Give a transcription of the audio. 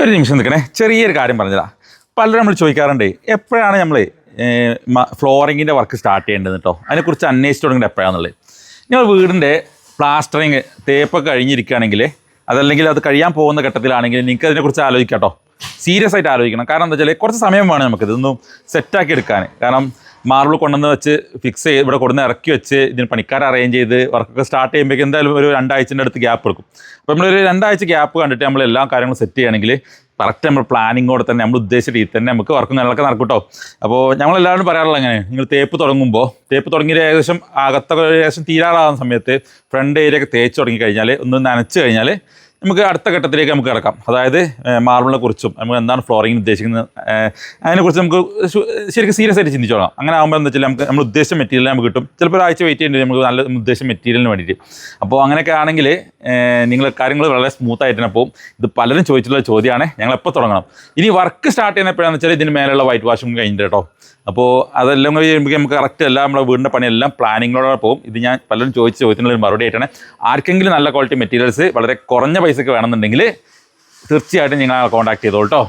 ഒരു നിമിഷം നിൽക്കണേ. ചെറിയൊരു കാര്യം പറഞ്ഞതാ. പലരും നമ്മൾ ചോദിക്കാറുണ്ട് എപ്പോഴാണ് നമ്മൾ ഫ്ലോറിങ്ങിന്റെ വർക്ക് സ്റ്റാർട്ട് ചെയ്യേണ്ടത് കേട്ടോ അതിനെക്കുറിച്ച് അന്വേഷിച്ച് തുടങ്ങേണ്ടത് എപ്പോഴാണെന്നുള്ളത് ഞങ്ങൾ വീടിന്റെ പ്ലാസ്റ്ററിങ് തേപ്പൊക്കെ കഴിഞ്ഞിരിക്കുകയാണെങ്കിൽ അതല്ലെങ്കിൽ അത് കഴിയാൻ പോകുന്ന ഘട്ടത്തിലാണെങ്കിൽ നിങ്ങൾക്ക് അതിനെക്കുറിച്ച് ആലോചിക്കാം കേട്ടോ സീരിയസ് ആയിട്ട് ആലോചിക്കണം. കാരണം എന്താ വെച്ചാൽ കുറച്ച് സമയം വേണം നമുക്ക് ഇതൊന്നും സെറ്റാക്കി എടുക്കാൻ. കാരണം മാർബിൾ കൊണ്ടുവന്ന് വെച്ച് ഫിക്സ് ചെയ്ത് ഇവിടെ കൊടുന്ന് ഇറക്കി വെച്ച് ഇതിന് പണിക്കാരെ അറേഞ്ച് ചെയ്ത് വർക്കൊക്കെ സ്റ്റാർട്ട് ചെയ്യുമ്പോഴേക്കും എന്തായാലും ഒരു രണ്ടാഴ്ചന്റെ അടുത്ത് ഗ്യാപ്പ് എടുക്കും. അപ്പോൾ നമ്മളൊരു രണ്ടാഴ്ച ഗ്യാപ്പ് കണ്ടിട്ട് നമ്മൾ എല്ലാ കാര്യങ്ങളും സെറ്റ് ചെയ്യുകയാണെങ്കിൽ കറക്റ്റ് നമ്മൾ പ്ലാനിങ്ങോടെ തന്നെ നമ്മൾ ഉദ്ദേശിച്ച രീതിയിൽ തന്നെ നമുക്ക് വർക്ക് കാര്യങ്ങളൊക്കെ നടക്കും കേട്ടോ അപ്പോൾ ഞങ്ങളെല്ലാവരും പറയാറുള്ള അങ്ങനെ നിങ്ങൾ തേപ്പ് തുടങ്ങുമ്പോൾ തേപ്പ് തുടങ്ങിയ ഏകദേശം അകത്തൊക്കെ ഏകദേശം തീരാറാകുന്ന സമയത്ത് ഫ്രണ്ട് ഏരിയ ഒക്കെ തേച്ച് തുടങ്ങി കഴിഞ്ഞാൽ ഒന്ന് നനച്ച് കഴിഞ്ഞാൽ നമുക്ക് അടുത്ത ഘട്ടത്തിലേക്ക് നമുക്ക് കിടക്കാം. അതായത് മാർബിളിനെ കുറിച്ചും നമുക്ക് എന്താണ് ഫ്ലോറിംഗ് ഉദ്ദേശിക്കുന്നത് അതിനെക്കുറിച്ച് നമുക്ക് ശരിക്കും സീരിയസ് ആയിട്ട് ചിന്തിച്ചോളാം. അങ്ങനെ ആകുമ്പോൾ എന്താ വെച്ചാൽ നമുക്ക് നമ്മൾ ഉദ്ദേശിച്ച മെറ്റീരിയൽ നമുക്ക് കിട്ടും. ചിലപ്പോൾ ഒരാഴ്ച വെയിറ്റ് ചെയ്യേണ്ടി നമുക്ക് നല്ല ഉദ്ദേശിച്ച മെറ്റീരിയലിന് വേണ്ടിയിട്ട്. അപ്പോൾ അങ്ങനെയൊക്കെ ആണെങ്കിൽ നിങ്ങൾ കാര്യങ്ങൾ വളരെ സ്മൂത്ത് ആയിട്ട് തന്നെ പോകും ഇത് പലരും ചോദിച്ചിട്ടുള്ള ചോദ്യമാണ് ഞങ്ങൾ എപ്പോൾ തുടങ്ങണം. ഇനി വർക്ക് സ്റ്റാർട്ട് ചെയ്യുന്നപ്പോഴാണെന്ന് വെച്ചാൽ ഇതിന് മേലുള്ള വൈറ്റ് വാഷും കഴിഞ്ഞിട്ട് കേട്ടോ. അപ്പോൾ അതെല്ലാം കൂടി ചെയ്യുമ്പോൾ നമുക്ക് കറക്റ്റ് എല്ലാം നമ്മുടെ വീടിന്റെ പണിയെല്ലാം പ്ലാനിങ്ങിലൂടെ പോകും ഇത് ഞാൻ പലരും ചോദിച്ച ചോദ്യത്തിനുള്ള മറുപടി ആയിട്ടാണ്. ആർക്കെങ്കിലും നല്ല ക്വാളിറ്റി മെറ്റീരിയൽസ് വളരെ കുറഞ്ഞ പൈസക്ക് വേണമെന്നുണ്ടെങ്കിൽ തീർച്ചയായിട്ടും നിങ്ങൾ കോൺടാക്ട് ചെയ്തോളൂ കേട്ടോ